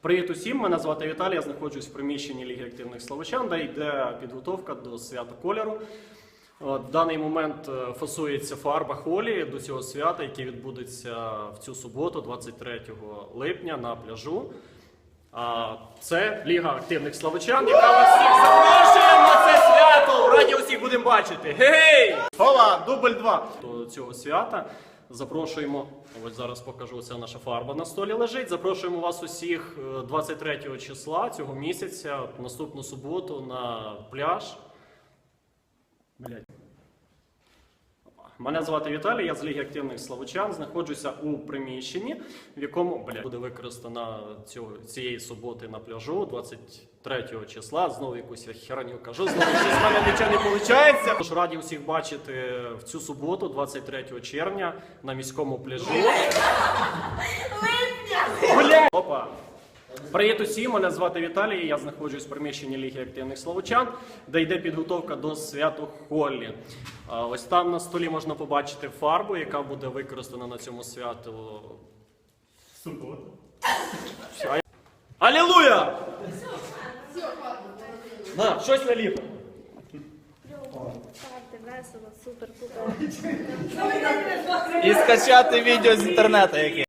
Привіт усім! Мене звати Віталій. Я знаходжусь в приміщенні Ліги активних Словачан, де йде підготовка до свята кольору. В даний момент е, фасується фарба холі до цього свята, яке відбудеться в цю суботу, 23 липня, на пляжу. А це Ліга активних Словачан, яка вас всіх запрошує на це свято! Раді усіх будемо бачити! Гей! Гола! Дубль 2! До цього свята запрошуємо. Ось зараз покажу. ця наша фарба на столі лежить. Запрошуємо вас усіх е, 23 числа цього місяця, наступну суботу, на пляж. Блять. Мене звати Віталій, я з Ліги активних Славучан. Знаходжуся у приміщенні, в якому блядь, буде використана цього, цієї суботи на пляжу 23 числа. Знову якусь я херню кажу, знову в мене нічого не виходить. Тож раді усіх бачити в цю суботу, 23 червня, на міському пляжу. Бля! Опа! Привіт усім, мене звати Віталій. Я знаходжусь в приміщенні Ліги активних Словочан, де йде підготовка до Холлі. А, Ось там на столі можна побачити фарбу, яка буде використана на цьому святу. Суботу. Алілуя! На, щось наліпо. Весело, супер, пупер. І скачати відео з інтернету яке.